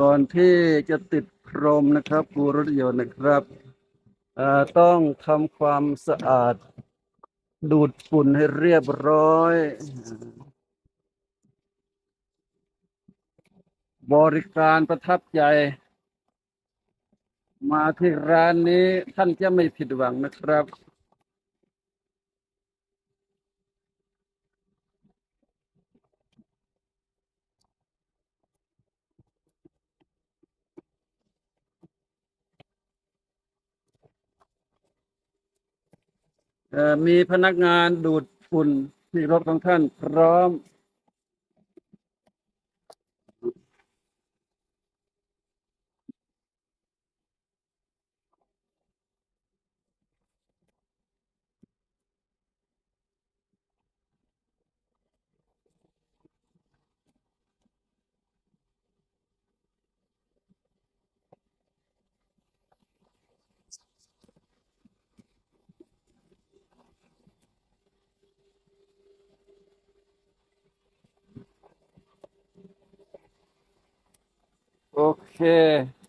ก่อนที่จะติดพรมนะครับปูรถยนต์นะครับต้องทำความสะอาด ดูดฝุ่นให้เรียบร้อย บริการประทับใจ มาที่ร้านนี้ท่านจะไม่ผิดหวังนะครับ มีพนักงานดูดฝุ่นที่รถของท่านพร้อม โอเค